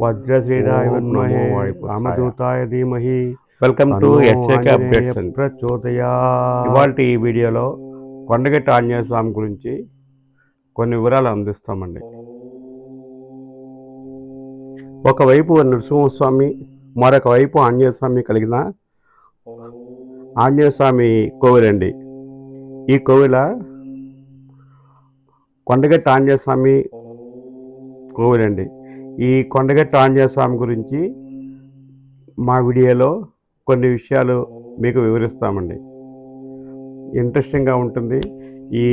వజ్రశ్రీరాయ విద్మహే. రామదూతాయ ధీమహి. వెల్కమ్ టు అప్డేట్స్ ప్రచోదయా. ఇవాళ ఈ వీడియోలో కొండగట్టు ఆంజనేయ స్వామి గురించి కొన్ని వివరాలు అందిస్తామండి. ఒకవైపు నరసింహస్వామి మరొక వైపు ఆంజనేయ స్వామి కలిగిన ఆంజనేయ స్వామి కోవిలండి ఈ కోవిల కొండగట్టు ఆంజనేయ స్వామి కోవిలండి ఈ కొండగట్టు ఆంజనేయ స్వామి గురించి మా వీడియోలో కొన్ని విషయాలు మీకు వివరిస్తామండి. ఇంట్రెస్టింగ్గా ఉంటుంది. ఈ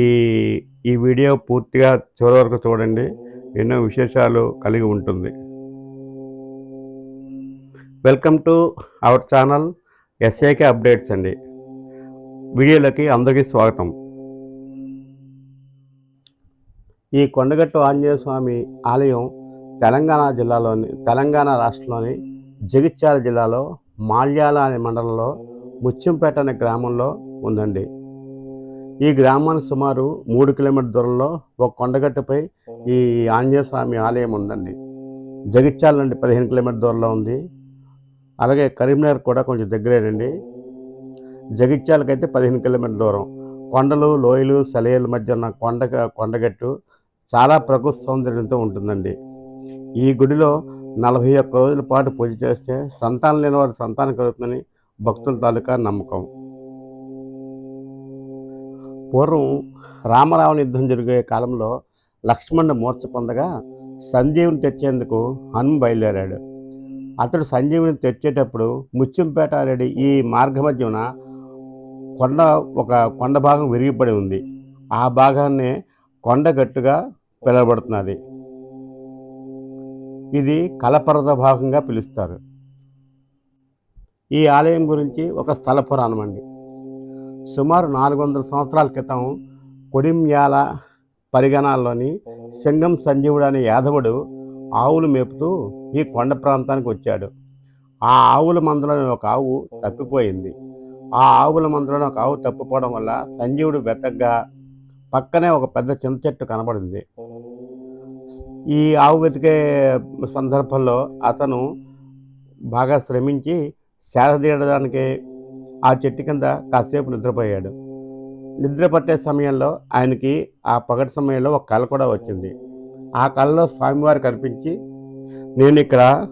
ఈ వీడియో పూర్తిగా చివరి వరకు చూడండి. ఎన్నో విశేషాలు కలిగి ఉంటుంది. Welcome to our channel SAK updates అండి. వీడియోలకి అందరికీ స్వాగతం. ఈ కొండగట్టు ఆంజనేయ స్వామి ఆలయం తెలంగాణ జిల్లాలోని తెలంగాణ రాష్ట్రంలోని జగిత్యాల జిల్లాలో మాల్యాల అనే మండలంలో ముత్యంపేట అనే గ్రామంలో ఉందండి. ఈ గ్రామానికి సుమారు మూడు కిలోమీటర్ దూరంలో ఒక కొండగట్టుపై ఈ ఆంజనేయ స్వామి ఆలయం ఉందండి. జగిత్యాల నుండి పదిహేను కిలోమీటర్ దూరంలో ఉంది. అలాగే కరీంనగర్ కూడా కొంచెం దగ్గరేనండి. జగిత్యాలకైతే పదిహేను కిలోమీటర్ దూరం. కొండలు లోయలు సెలయల మధ్య ఉన్న కొండ కొండగట్టు చాలా ప్రకృతి సౌందర్యంతో ఉంటుందండి. ఈ గుడిలో నలభై ఒక్క రోజుల పాటు పూజ చేస్తే సంతానం లేని వారి సంతానం కలుగుతుందని భక్తుల తాలూకా నమ్మకం. పూర్వం రామరావణ యుద్ధం జరిగే కాలంలో లక్ష్మణుడు మూర్చ పొందగా సంజీవుని తెచ్చేందుకు హనుమ బయలుదేరాడు. అతడు సంజీవుని తెచ్చేటప్పుడు ముత్యంపేట రెడ్డి ఈ మార్గ మధ్యన కొండ ఒక కొండ భాగం విరిగిపడి ఉంది. ఆ భాగాన్ని కొండగట్టుగా పిలువబడుతున్నది. ఇది కలపరద భాగంగా పిలుస్తారు. ఈ ఆలయం గురించి ఒక స్థల పురాణం అండి. సుమారు నాలుగు వందల సంవత్సరాల క్రితం కొడిమ్యాల పరిగణాల్లోని సింగం సంజీవుడు అనే యాదవుడు ఆవులు మేపుతూ ఈ కొండ ప్రాంతానికి వచ్చాడు. ఆ ఆవుల మందులోని ఒక ఆవు తప్పిపోయింది. ఆ ఆవుల మందులోని ఒక ఆవు తప్పిపోవడం వల్ల సంజీవుడు వెతగ్గా పక్కనే ఒక పెద్ద చింత చెట్టు కనబడింది. ఈ ఆవు వెతికే సందర్భంలో అతను బాగా శ్రమించి సేద తీయడానికి ఆ చెట్టు కింద కాసేపు నిద్రపోయాడు. నిద్ర పట్టే సమయంలో ఆయనకి ఆ పగటి సమయంలో ఒక కళ కూడా వచ్చింది. ఆ కళలో స్వామివారు కనిపించి నేను ఇక్కడ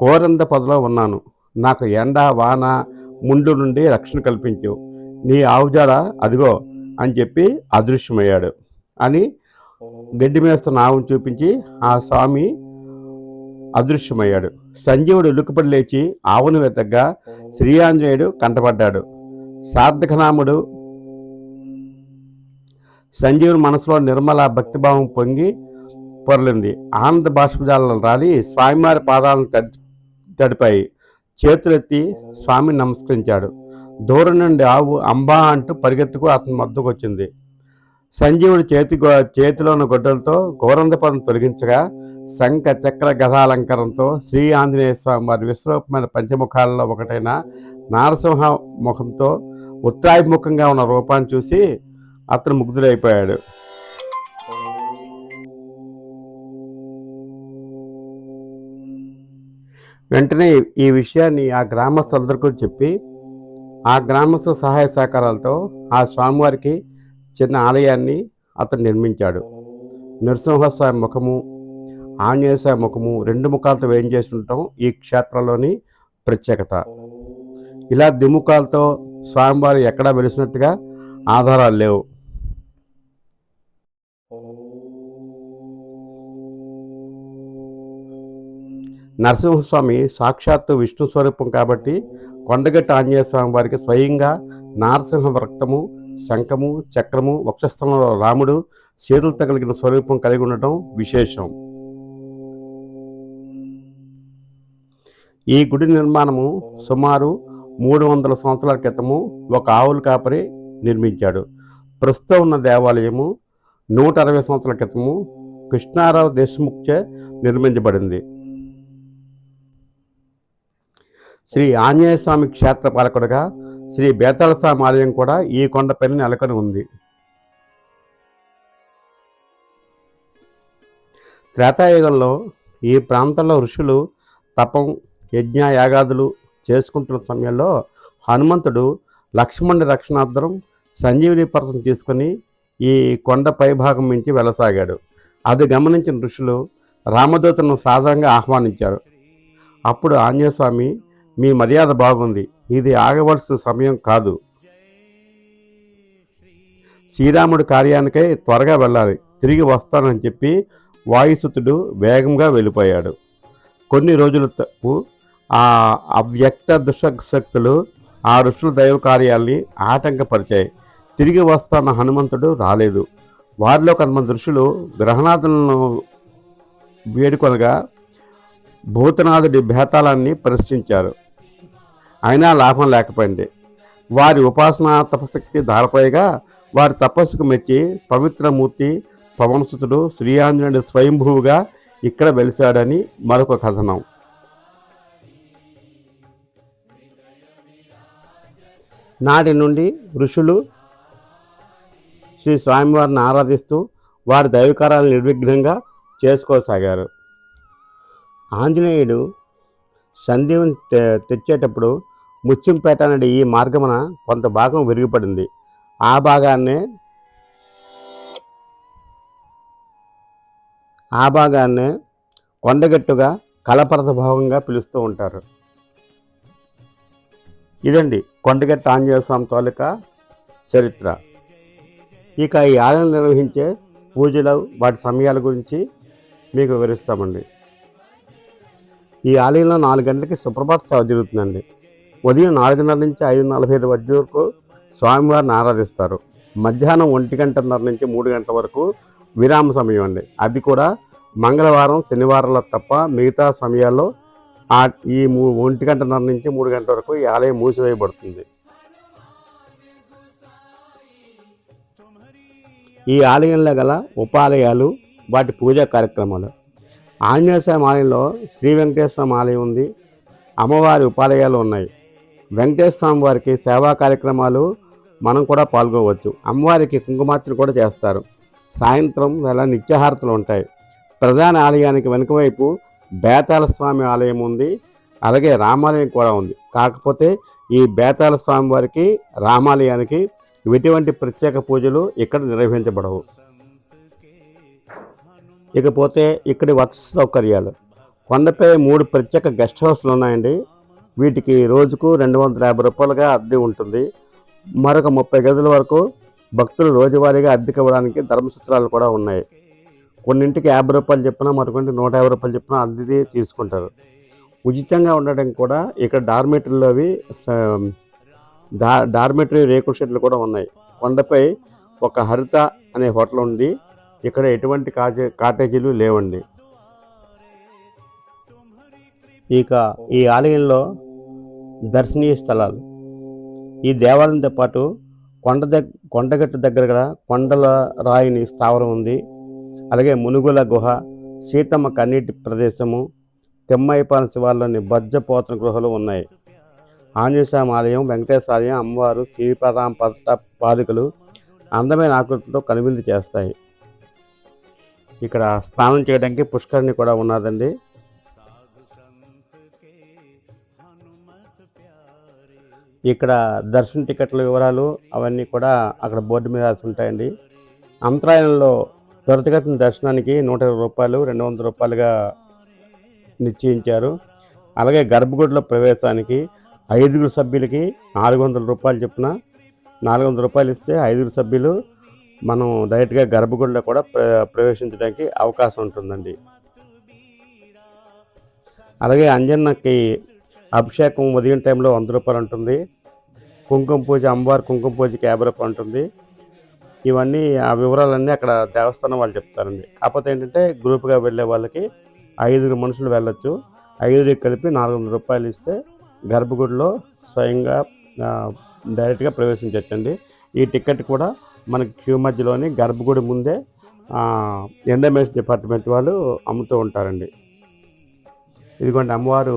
కోరంద పొదలో ఉన్నాను. నాకు ఎండ వాన ముండు నుండి రక్షణ కల్పించు. నీ ఆవుజాడ అదిగో అని చెప్పి అదృశ్యమయ్యాడు. అని గడ్డి మేస్తున్న ఆవును చూపించి ఆ స్వామి అదృశ్యమయ్యాడు. సంజీవుడు ఉలుకుపడి లేచి ఆవును వెతగ్గా శ్రీఆంజనేయుడు కంటపడ్డాడు. సార్థకనాముడు సంజీవుని మనసులో నిర్మల భక్తిభావం పొంగి పొరలింది. ఆనంద బాష్పజాలను రాలి స్వామివారి పాదాలను తడి తడిపాయి. చేతులెత్తి స్వామిని నమస్కరించాడు. దూరం నుండి ఆవు అంబా అంటూ పరిగెత్తుకు అతని మద్దకు వచ్చింది సంజీవుడు చేతి చేతిలోని గొడ్డలతో గోరందపదం తొలగించగా శంఖ చక్ర గదాలంకరంతో శ్రీ ఆంజనేయ స్వామి వారి విశ్వరూపమైన పంచముఖాలలో ఒకటైన నారసింహ ముఖంతో ఉత్తరాభిముఖంగా ఉన్న రూపాన్ని చూసి అతను ముగ్ధుడైపోయాడు. వెంటనే ఈ విషయాన్ని ఆ గ్రామస్తులందరికీ చెప్పి ఆ గ్రామస్తుల సహాయ సహకారాలతో ఆ స్వామివారికి చిన్న ఆలయాన్ని అతను నిర్మించాడు. నరసింహస్వామి ముఖము ఆంజనేయస్వామి ముఖము రెండు ముఖాలతో వేయం చేస్తుండటం ఈ క్షేత్రంలోని ప్రత్యేకత. ఇలా దిముఖాలతో స్వామివారు ఎక్కడా వెలిసినట్టుగా ఆధారాలు లేవు. నరసింహస్వామి సాక్షాత్తు విష్ణు స్వరూపం కాబట్టి కొండగట్టు ఆంజనేయ స్వామి వారికి స్వయంగా నరసింహ రక్తము శంఖము చక్రము వక్షస్థలంలో రాముడు చేతులు తగలిగిన స్వరూపం కలిగి ఉండటం విశేషం. ఈ గుడి నిర్మాణము సుమారు మూడు వందల సంవత్సరాల క్రితము ఒక ఆవుల కాపరి నిర్మించాడు. ప్రస్తుతం ఉన్న దేవాలయము నూట అరవై సంవత్సరాల క్రితము కృష్ణారావు దేశముఖ్చే నిర్మించబడింది. శ్రీ ఆంజనేయ స్వామి క్షేత్ర పాలకుడుగా శ్రీ బేతాళస్వామి ఆలయం కూడా ఈ కొండపైన నెలకొని ఉంది. త్రేతాయుగంలో ఈ ప్రాంతంలో ఋషులు తపం యజ్ఞ యాగాదులు చేసుకుంటున్న సమయంలో హనుమంతుడు లక్ష్మణుడి రక్షణార్థం సంజీవిని పర్వతం తీసుకొని ఈ కొండ పైభాగం నుంచి వెళ్ళసాగాడు. అది గమనించిన ఋషులు రామదూతను సాధారణంగా ఆహ్వానించారు. అప్పుడు ఆంజనేయస్వామి మీ మర్యాద బాగుంది. ఇది ఆగవలసిన సమయం కాదు. శ్రీరాముడి కార్యానికై త్వరగా వెళ్ళాలి. తిరిగి వస్తానని చెప్పి వాయుసుతుడు వేగంగా వెళ్ళిపోయాడు. కొన్ని రోజులకు ఆ అవ్యక్త దుష్టశక్తులు ఆ ఋషుల దైవ కార్యాల్ని ఆటంకపరిచాయి. తిరిగి వస్తాన్న హనుమంతుడు రాలేదు. వారిలో కొంతమంది ఋషులు గ్రహనాథులను వేడుకొనగా భూతనాథుడి భేతాళాన్ని ప్రశ్నించారు. అయినా లాభం లేకపోయింది. వారి ఉపాసనా తపశక్తి ధారపోయగా వారి తపస్సుకు మెచ్చి పవిత్రమూర్తి పవనసుతుడు శ్రీఆంజనేయుడు స్వయంభూగా ఇక్కడ వెలిశాడని మరొక కథనం. నాటి నుండి ఋషులు శ్రీ స్వామివారిని ఆరాధిస్తూ వారి దైవకారాలను నిర్విఘ్నంగా చేసుకోసాగారు. ఆంజనేయుడు సంధ్యం తె- తెచ్చేటప్పుడు ముత్యంపేట అనే ఈ మార్గమున కొంత భాగం విరిగిపడింది. ఆ భాగాన్నే ఆ భాగాన్నే కొండగట్టుగా కలపరత భాగంగా పిలుస్తూ ఉంటారు. ఇదండి కొండగట్టు ఆంజనేయ స్వామి తాలూకా చరిత్ర. ఇక ఈ ఆలయం నిర్వహించే పూజలు వాటి సమయాల గురించి మీకు వివరిస్తామండి. ఈ ఆలయంలో నాలుగు గంటలకి సుప్రభాత సేవ జరుగుతుందండి. ఉదయం నాలుగున్నర నుంచి ఐదు నలభై ఐదు మధ్య వరకు స్వామివారిని ఆరాధిస్తారు. మధ్యాహ్నం ఒంటి గంటన్నర నుంచి మూడు గంటల వరకు విరామ సమయం అండి. అది కూడా మంగళవారం శనివారంలో తప్ప మిగతా సమయాల్లో ఈ మూ ఒంటి గంటన్నర నుంచి మూడు గంటల వరకు ఈ ఆలయం మూసివేయబడుతుంది. ఈ ఆలయంలో గల ఉపాలయాలు వాటి పూజా కార్యక్రమాలు. ఆంజనేయ స్వామి ఆలయంలో శ్రీ వెంకటేశ్వర ఆలయం ఉంది. అమ్మవారి ఉపాలయాలు ఉన్నాయి. వెంకటేశ్వర స్వామి వారికి సేవా కార్యక్రమాలు మనం కూడా పాల్గొవచ్చు. అమ్మవారికి కుంకుమార్చన కూడా చేస్తారు. సాయంత్రం వేళ నిత్యహారతులు ఉంటాయి. ప్రధాన ఆలయానికి వెనుకవైపు బేతాల స్వామి ఆలయం ఉంది. అలాగే రామాలయం కూడా ఉంది. కాకపోతే ఈ బేతాల స్వామి వారికి రామాలయానికి ఎటువంటి ప్రత్యేక పూజలు ఇక్కడ నిర్వహించబడవు. ఇకపోతే ఇక్కడి వసతి సౌకర్యాలు. కొండపై మూడు ప్రత్యేక గెస్ట్ హౌస్లు ఉన్నాయండి. వీటికి రోజుకు రెండు వందల యాభై రూపాయలుగా అద్దె ఉంటుంది. మరొక ముప్పై గదుల వరకు భక్తులు రోజువారీగా అద్దెకి ఇవ్వడానికి ధర్మసూత్రాలు కూడా ఉన్నాయి. కొన్నింటికి యాభై రూపాయలు చెప్పినా మరికొంటి నూట యాభై రూపాయలు చెప్పినా అద్దెది తీసుకుంటారు. ఉచితంగా ఉండడం కూడా ఇక్కడ డార్మెటరీలో అవి డా డార్మెటరీ రేకుల షెడ్లు కూడా ఉన్నాయి. కొండపై ఒక హరిత అనే హోటల్ ఉంది. ఇక్కడ ఎటువంటి కాజే కాటేజీలు లేవండి. ఇక ఈ ఆలయంలో దర్శనీయ స్థలాలు. ఈ దేవాలయంతో పాటు కొండ దగ్ కొండగట్టు దగ్గర కూడా కొండల రాయిని స్థావరం ఉంది. అలాగే మునుగుల గుహ సీతమ్మ కన్నీటి ప్రదేశము తెమ్మైపాలెం శివార్లోని బజ్జపోతన గృహలు ఉన్నాయి. ఆంజనేయస్వామి ఆలయం వెంకటేశ్వర ఆలయం అమ్మవారు శ్రీపరాం పద పాదుకలు అందమైన ఆకృతితో కనువిందు చేస్తాయి. ఇక్కడ స్నానం చేయడానికి పుష్కరిణి కూడా ఉన్నదండి. ఇక్కడ దర్శన టికెట్ల వివరాలు అవన్నీ కూడా అక్కడ బోర్డు మీద రాసి ఉంటాయండి. అంతరాయంలో త్వరితగతిన దర్శనానికి నూట ఇరవై రూపాయలు రెండు వందల రూపాయలుగా నిశ్చయించారు. అలాగే గర్భగుడిలో ప్రవేశానికి ఐదుగురు సభ్యులకి నాలుగు వందల రూపాయలు చొప్పున నాలుగు వందల రూపాయలు ఇస్తే ఐదుగురు సభ్యులు మనం డైరెక్ట్గా గర్భగుడిలో కూడా ప్ర ప్రవేశించడానికి అవకాశం ఉంటుందండి. అలాగే అంజన్నకి అభిషేకం ఉదయం టైంలో వంద రూపాయలు ఉంటుంది కుంకుమ పూజ అమ్మవారి కుంకుమ పూజకి యాభై రూపాయలు ఉంటుంది ఇవన్నీ ఆ వివరాలన్నీ అక్కడ దేవస్థానం వాళ్ళు చెప్తారండి. కాకపోతే ఏంటంటే గ్రూప్గా వెళ్ళే వాళ్ళకి ఐదుగురు మనుషులు వెళ్ళొచ్చు. ఐదుగురికి కలిపి నాలుగు వందల రూపాయలు ఇస్తే గర్భగుడిలో స్వయంగా డైరెక్ట్గా ప్రవేశించవచ్చండి ఈ టికెట్ కూడా మనకి క్యూ మధ్యలోని గర్భగుడి ముందే ఎండమేస్ డిపార్ట్మెంట్ వాళ్ళు అమ్ముతూ ఉంటారండి. ఇదిగోండి అమ్మవారు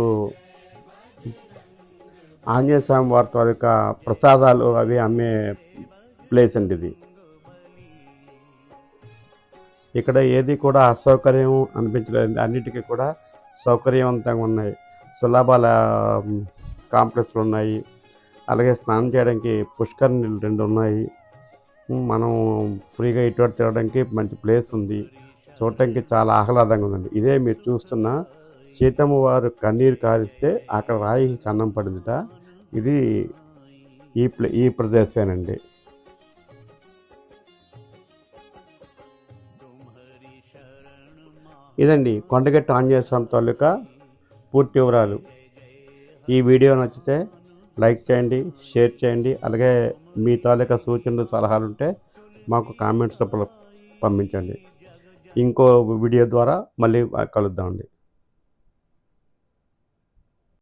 ఆంజనేయ స్వామి వారి యొక్క ప్రసాదాలు అవి అమ్మే ప్లేస్ అండి ఇది. ఇక్కడ ఏది కూడా అసౌకర్యం అనిపించలేదు. అన్నిటికీ కూడా సౌకర్యవంతంగా ఉన్నాయి. సులభాల కాంప్లెక్స్లు ఉన్నాయి. అలాగే స్నానం చేయడానికి పుష్కరిణిలు రెండు ఉన్నాయి. మనం ఫ్రీగా ఇటువంటి తిరగడానికి మంచి ప్లేస్ ఉంది. చూడటానికి చాలా ఆహ్లాదంగా ఉందండి. ఇదే మీరు చూస్తున్న సీతమ్మ వారు కన్నీరు కారిస్తే అక్కడ రాయి కన్నం పడిందిట. ఇది ఈ ప్లే ఈ ప్రదేశమేనండి. ఇదండి కొండగట్టు ఆంజనేయ స్వామి తాలూకా పూర్తి వివరాలు. ఈ వీడియో నచ్చితే లైక్ చేయండి షేర్ చేయండి అలాగే మీ తాలూకా సూచనలు సలహాలు ఉంటే మాకు కామెంట్స్ పంపించండి. ఇంకో వీడియో ద్వారా మళ్ళీ కలుద్దామండి.